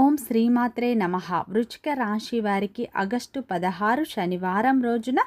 ఓం శ్రీమాత్రే నమ. వృచ్చిక రాశి వారికి ఆగస్టు పదహారు శనివారం రోజున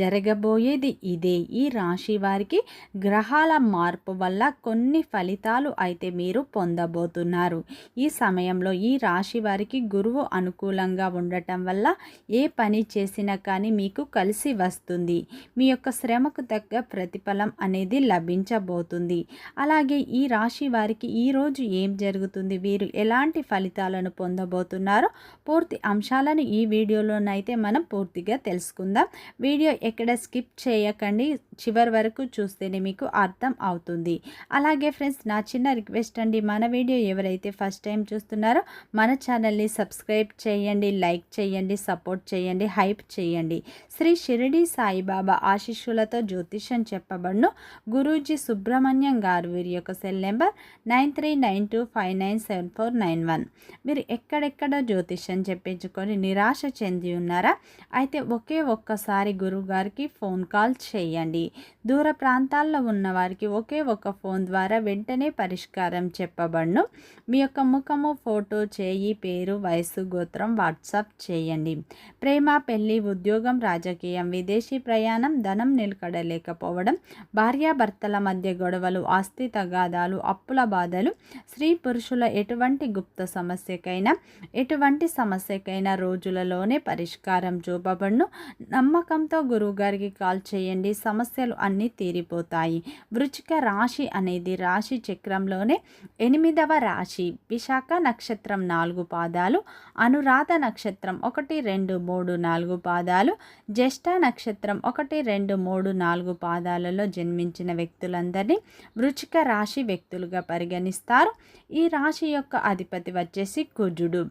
జరగబోయేది ఇదే. ఈ రాశి వారికి గ్రహాల మార్పు వల్ల కొన్ని ఫలితాలు అయితే మీరు పొందబోతున్నారు. ఈ సమయంలో ఈ రాశి వారికి గురువు అనుకూలంగా ఉండటం వల్ల ఏ పని చేసినా కానీ మీకు కలిసి వస్తుంది. మీ యొక్క శ్రమకు తగ్గ ప్రతిఫలం అనేది లభించబోతుంది. అలాగే ఈ రాశి వారికి ఈరోజు ఏం జరుగుతుంది? వీరు ఎలాంటి ఫలితాలను పొందబోతున్నారో పూర్తి అంశాలను ఈ వీడియోలోనైతే మనం పూర్తిగా తెలుసుకుందాం. వీడియో ఎక్కడ స్కిప్ చేయకండి చివరి వరకు చూస్తేనే మీకు అర్థం అవుతుంది. అలాగే ఫ్రెండ్స్ నా చిన్న రిక్వెస్ట్ అండి మన వీడియో ఎవరైతే ఫస్ట్ టైం చూస్తున్నారో మన ఛానల్ని సబ్స్క్రైబ్ చేయండి లైక్ చేయండి సపోర్ట్ చేయండి హైప్ చేయండి. శ్రీ షిరిడి సాయిబాబా ఆశిష్యులతో జ్యోతిష్యం చెప్పబడును. గురూజీ సుబ్రహ్మణ్యం గారు వీరి యొక్క cell number nine three nine two five nine seven four nine one. మీరు ఎక్కడెక్కడ జ్యోతిష్యం చెప్పించుకొని నిరాశ చెంది ఉన్నారా? అయితే ఒకే ఒక్కసారి గురువుగారికి ఫోన్ కాల్ చేయండి. దూర ప్రాంతాల్లో ఉన్న వారికి ఒకే ఒక ఫోన్ ద్వారా వెంటనే పరిష్కారం చెప్పబడును. మీ యొక్క ముఖము ఫోటో చేయి పేరు వయసు గోత్రం వాట్సాప్ చేయండి. ప్రేమ పెళ్ళి ఉద్యోగం రాజకీయం విదేశీ ప్రయాణం ధనం నిలకడలేకపోవడం భార్యాభర్తల మధ్య గొడవలు ఆస్తి తగాదాలు అప్పుల బాధలు స్త్రీ పురుషుల ఎటువంటి గుప్త సమస్యకై సమస్యకైనా ఎటువంటి సమస్యకైనా రోజులలోనే పరిష్కారం చూపబడును. నమ్మకంతో గురువుగారికి కాల్ చేయండి. సమస్యలు అన్నీ తీరిపోతాయి. వృచిక రాశి అనేది రాశి చక్రంలోనే ఎనిమిదవ రాశి. విశాఖ నక్షత్రం నాలుగు పాదాలు అనురాధ నక్షత్రం ఒకటి రెండు మూడు నాలుగు పాదాలు జ్యేష్ఠ నక్షత్రం ఒకటి రెండు మూడు నాలుగు పాదాలలో జన్మించిన వ్యక్తులందరినీ వృచిక రాశి వ్యక్తులుగా పరిగణిస్తారు. ఈ రాశి యొక్క అధిపతి వచ్చేసి కుజుడు.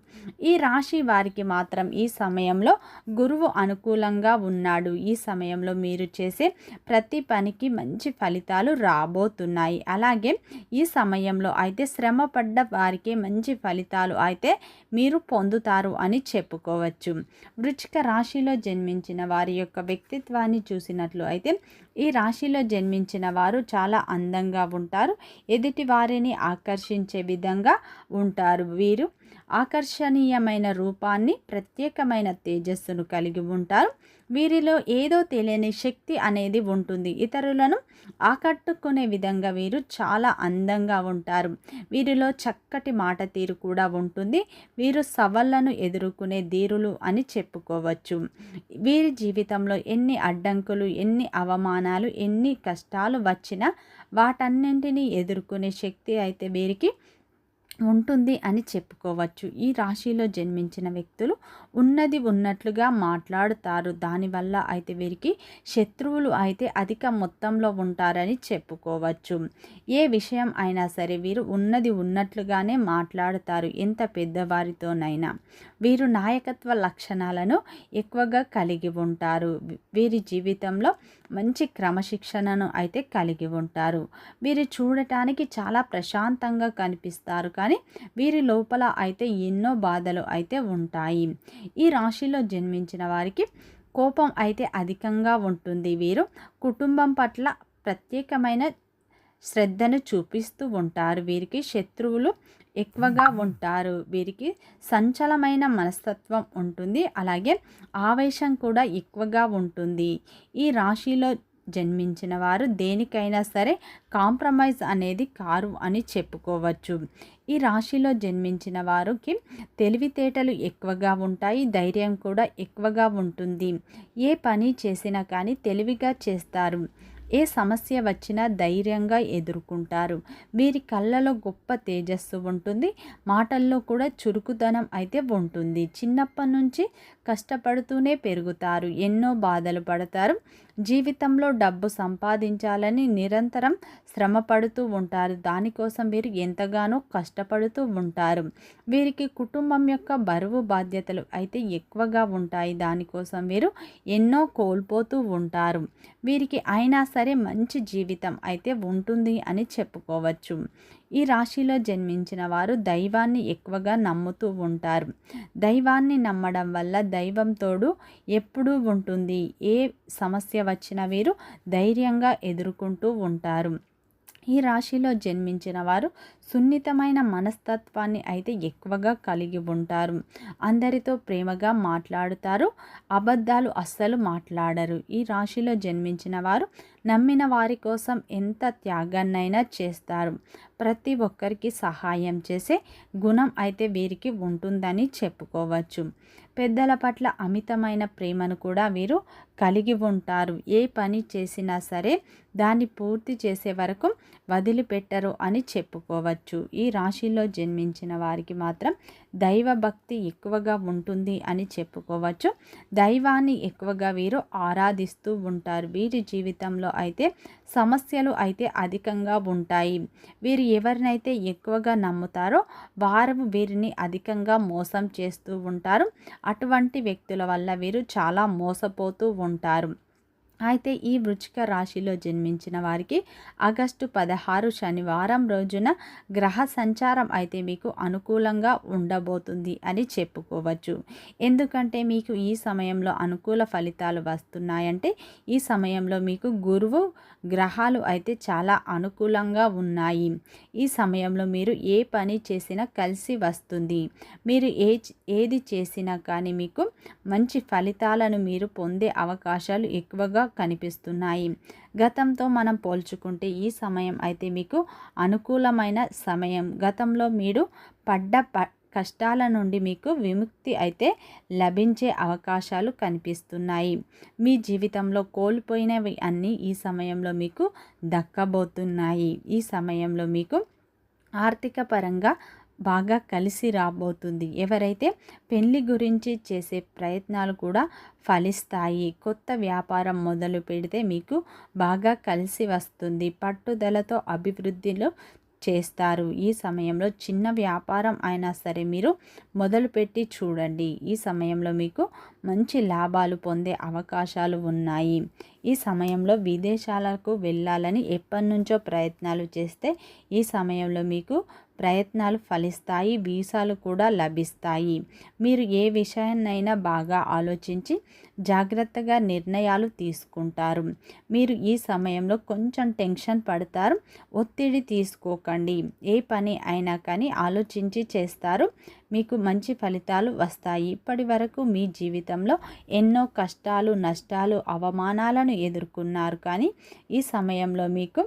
ఈ రాశి వారికి మాత్రం ఈ సమయంలో గురువు అనుకూలంగా ఉన్నాడు. ఈ సమయంలో మీరు చేసే ప్రతి పనికి మంచి ఫలితాలు రాబోతున్నాయి. అలాగే ఈ సమయంలో అయితే శ్రమ పడ్డ వారికి మంచి ఫలితాలు అయితే మీరు పొందుతారు అని చెప్పుకోవచ్చు. వృచ్చిక రాశిలో జన్మించిన వారి యొక్క వ్యక్తిత్వాన్ని చూసినట్లు అయితే ఈ రాశిలో జన్మించిన వారు చాలా అందంగా ఉంటారు. ఎదుటి వారిని ఆకర్షించే విధంగా ఉంటారు. వీరు ఆకర్షణీయమైన రూపాన్ని ప్రత్యేకమైన తేజస్సును కలిగి ఉంటారు. వీరిలో ఏదో తెలియని శక్తి అనేది ఉంటుంది. ఇతరులను ఆకట్టుకునే విధంగా వీరు చాలా అందంగా ఉంటారు. వీరిలో చక్కటి మాట తీరు కూడా ఉంటుంది. వీరు సవాళ్ళను ఎదుర్కొనే ధీరులు అని చెప్పుకోవచ్చు. వీరి జీవితంలో ఎన్ని అడ్డంకులు ఎన్ని అవమానాలు ఎన్ని కష్టాలు వచ్చినా వాటన్నింటినీ ఎదుర్కొనే శక్తి అయితే వీరికి ఉంటుంది అని చెప్పుకోవచ్చు. ఈ రాశిలో జన్మించిన వ్యక్తులు ఉన్నది ఉన్నట్లుగా మాట్లాడుతారు. దానివల్ల అయితే వీరికి శత్రువులు అయితే అధిక మొత్తంలో ఉంటారని చెప్పుకోవచ్చు. ఏ విషయం అయినా సరే వీరు ఉన్నది ఉన్నట్లుగానే మాట్లాడుతారు. ఎంత పెద్దవారితోనైనా వీరు నాయకత్వ లక్షణాలను ఎక్కువగా కలిగి ఉంటారు. వీరి జీవితంలో మంచి క్రమశిక్షణను అయితే కలిగి ఉంటారు. వీరు చూడటానికి చాలా ప్రశాంతంగా కనిపిస్తారు. కానీ వీరి లోపల అయితే ఎన్నో బాధలు అయితే ఉంటాయి. ఈ రాశిలో జన్మించిన వారికి కోపం అయితే అధికంగా ఉంటుంది. వీరు కుటుంబం పట్ల ప్రత్యేకమైన శ్రద్ధను చూపిస్తూ ఉంటారు. వీరికి శత్రువులు ఎక్కువగా ఉంటారు. వీరికి సంచలమైన మనస్తత్వం ఉంటుంది. అలాగే ఆవేశం కూడా ఎక్కువగా ఉంటుంది. ఈ రాశిలో జన్మించిన వారు దేనికైనా సరే కాంప్రమైజ్ అనేది కారు అని చెప్పుకోవచ్చు. ఈ రాశిలో జన్మించిన వారికి తెలివితేటలు ఎక్కువగా ఉంటాయి. ధైర్యం కూడా ఎక్కువగా ఉంటుంది. ఏ పని చేసినా కానీ తెలివిగా చేస్తారు. ఏ సమస్య వచ్చినా ధైర్యంగా ఎదుర్కొంటారు. వీరి కళ్ళలో గొప్ప తేజస్సు ఉంటుంది. మాటల్లో కూడా చురుకుదనం అయితే ఉంటుంది. చిన్నప్పటి నుంచి కష్టపడుతూనే పెరుగుతారు. ఎన్నో బాధలు పడతారు. జీవితంలో డబ్బు సంపాదించాలని నిరంతరం శ్రమ పడుతూ ఉంటారు. దానికోసం వీరు ఎంతగానో కష్టపడుతూ ఉంటారు. వీరికి కుటుంబం యొక్క బరువు బాధ్యతలు అయితే ఎక్కువగా ఉంటాయి. దానికోసం వీరు ఎన్నో కోల్పోతూ ఉంటారు. వీరికి అయినా సరే మంచి జీవితం అయితే ఉంటుంది అని చెప్పుకోవచ్చు. ఈ రాశిలో జన్మించిన వారు దైవాన్ని ఎక్కువగా నమ్ముతూ ఉంటారు. దైవాన్ని నమ్మడం వల్ల దైవం తోడు ఎప్పుడూ ఉంటుంది. ఏ సమస్య వచ్చినా వీరు ధైర్యంగా ఎదుర్కొంటూ ఉంటారు. ఈ రాశిలో జన్మించిన వారు సున్నితమైన మనస్తత్వాన్ని అయితే ఎక్కువగా కలిగి ఉంటారు. అందరితో ప్రేమగా మాట్లాడుతారు అబద్ధాలు అస్సలు మాట్లాడరు. ఈ రాశిలో జన్మించిన వారు నమ్మిన వారి కోసం ఎంత త్యాగాన్నైనా చేస్తారు. ప్రతి ఒక్కరికి సహాయం చేసే గుణం అయితే వీరికి ఉంటుందని చెప్పుకోవచ్చు. పెద్దల పట్ల అమితమైన ప్రేమను కూడా వీరు కలిగి ఉంటారు. ఏ పని చేసినా సరే దాన్ని పూర్తి చేసే వరకు వదిలిపెట్టరు అని చెప్పుకోవచ్చు. ఈ రాశిలో జన్మించిన వారికి మాత్రం దైవభక్తి ఎక్కువగా ఉంటుంది అని చెప్పుకోవచ్చు. దైవాన్ని ఎక్కువగా వీరు ఆరాధిస్తూ ఉంటారు. వీరి జీవితంలో అయితే సమస్యలు అయితే అధికంగా ఉంటాయి. వీరు ఎవరినైతే ఎక్కువగా నమ్ముతారో వారు వీరిని అధికంగా మోసం చేస్తూ ఉంటారు. అటువంటి వ్యక్తుల వల్ల వీరు చాలా మోసపోతూ ఉంటారు ఉంటారు. అయితే ఈ వృచ్చిక రాశిలో జన్మించిన వారికి ఆగస్టు పదహారు శనివారం రోజున గ్రహ సంచారం అయితే మీకు అనుకూలంగా ఉండబోతుంది అని చెప్పుకోవచ్చు. ఎందుకంటే మీకు ఈ సమయంలో అనుకూల ఫలితాలు వస్తున్నాయంటే ఈ సమయంలో మీకు గురువు గ్రహాలు అయితే చాలా అనుకూలంగా ఉన్నాయి. ఈ సమయంలో మీరు ఏ పని చేసినా కలిసి వస్తుంది. మీరు ఏ ఏది చేసినా కానీ మీకు మంచి ఫలితాలను మీరు పొందే అవకాశాలు ఎక్కువగా కనిపిస్తున్నాయి. గతంతో మనం పోల్చుకుంటే ఈ సమయం అయితే మీకు అనుకూలమైన సమయం. గతంలో మీరు పడ్డ ప కష్టాల నుండి మీకు విముక్తి అయితే లభించే అవకాశాలు కనిపిస్తున్నాయి. మీ జీవితంలో కోల్పోయినవి అన్నీ ఈ సమయంలో మీకు దక్కబోతున్నాయి. ఈ సమయంలో మీకు ఆర్థిక పరంగా బాగా కలిసి రాబోతుంది. ఎవరైతే పెళ్ళి గురించి చేసే ప్రయత్నాలు కూడా ఫలిస్తాయి. కొత్త వ్యాపారం మొదలు పెడితే మీకు బాగా కలిసి వస్తుంది. పట్టుదలతో అభివృద్ధిలో చేస్తారు. ఈ సమయంలో చిన్న వ్యాపారం అయినా సరే మీరు మొదలుపెట్టి చూడండి. ఈ సమయంలో మీకు మంచి లాభాలు పొందే అవకాశాలు ఉన్నాయి. ఈ సమయంలో విదేశాలకు వెళ్ళాలని ఎప్పటి నుంచో ప్రయత్నాలు చేస్తే ఈ సమయంలో మీకు ప్రయత్నాలు ఫలిస్తాయి వీసాలు కూడా లభిస్తాయి. మీరు ఏ విషయాన్నైనా బాగా ఆలోచించి జాగ్రత్తగా నిర్ణయాలు తీసుకుంటారు. మీరు ఈ సమయంలో కొంచెం టెన్షన్ పడతారు ఒత్తిడి తీసుకోకండి. ఏ పని అయినా కానీ ఆలోచించి చేస్తారు. మీకు మంచి ఫలితాలు వస్తాయి. ఇప్పటి వరకు మీ జీవితంలో ఎన్నో కష్టాలు నష్టాలు అవమానాలను ఎదుర్కొన్నారు. కానీ ఈ సమయంలో మీకు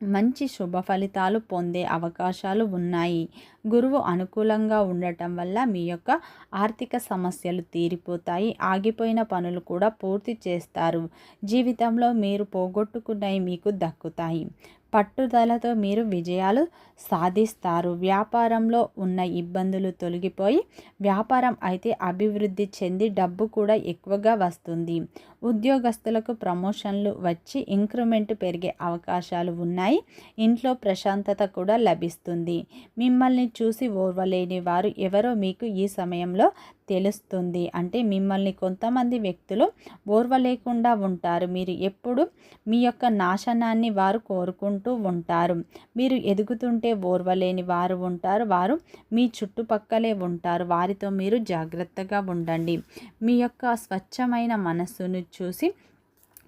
మంచి శుభ ఫలితాలు పొందే అవకాశాలు ఉన్నాయి. గురువు అనుకూలంగా ఉండటం వల్ల మీ యొక్క ఆర్థిక సమస్యలు తీరిపోతాయి. ఆగిపోయిన పనులు కూడా పూర్తి చేస్తారు. జీవితంలో మీరు పోగొట్టుకున్నవి మీకు దక్కుతాయి. పట్టుదలతో మీరు విజయాలు సాధిస్తారు. వ్యాపారంలో ఉన్న ఇబ్బందులు తొలగిపోయి వ్యాపారం అయితే అభివృద్ధి చెంది డబ్బు కూడా ఎక్కువగా వస్తుంది. ఉద్యోగస్తులకు ప్రమోషన్లు వచ్చి ఇంక్రిమెంట్ పెరిగే అవకాశాలు ఉన్నాయి. ఇంట్లో ప్రశాంతత కూడా లభిస్తుంది. మిమ్మల్ని చూసి ఓర్వలేని వారు ఎవరో మీకు ఈ సమయంలో తెలుస్తుంది. అంటే మిమ్మల్ని కొంతమంది వ్యక్తులు ఓర్వలేకుండా ఉంటారు. మీరు ఎప్పుడు మీ యొక్క నాశనాన్ని వారు కోరుకుంటూ ఉంటారు. మీరు ఎదుగుతుంటే ఓర్వలేని వారు ఉంటారు. వారు మీ చుట్టుపక్కలే ఉంటారు. వారితో మీరు జాగ్రత్తగా ఉండండి. మీ యొక్క స్వచ్ఛమైన మనస్సును చూసి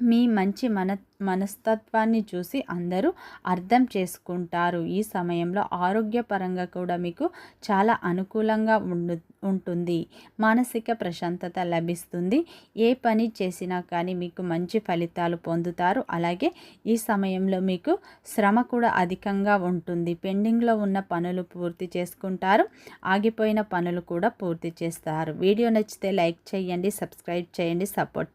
మీ మంచి మన మనస్తత్వాన్ని చూసి అందరూ అర్థం చేసుకుంటారు. ఈ సమయంలో ఆరోగ్యపరంగా కూడా మీకు చాలా అనుకూలంగా ఉండు ఉంటుంది. మానసిక ప్రశాంతత లభిస్తుంది. ఏ పని చేసినా కానీ మీకు మంచి ఫలితాలు పొందుతారు. అలాగే ఈ సమయంలో మీకు శ్రమ కూడా అధికంగా ఉంటుంది. పెండింగ్లో ఉన్న పనులు పూర్తి చేసుకుంటారు. ఆగిపోయిన పనులు కూడా పూర్తి చేస్తారు. వీడియో నచ్చితే లైక్ చేయండి సబ్స్క్రైబ్ చేయండి సపోర్ట్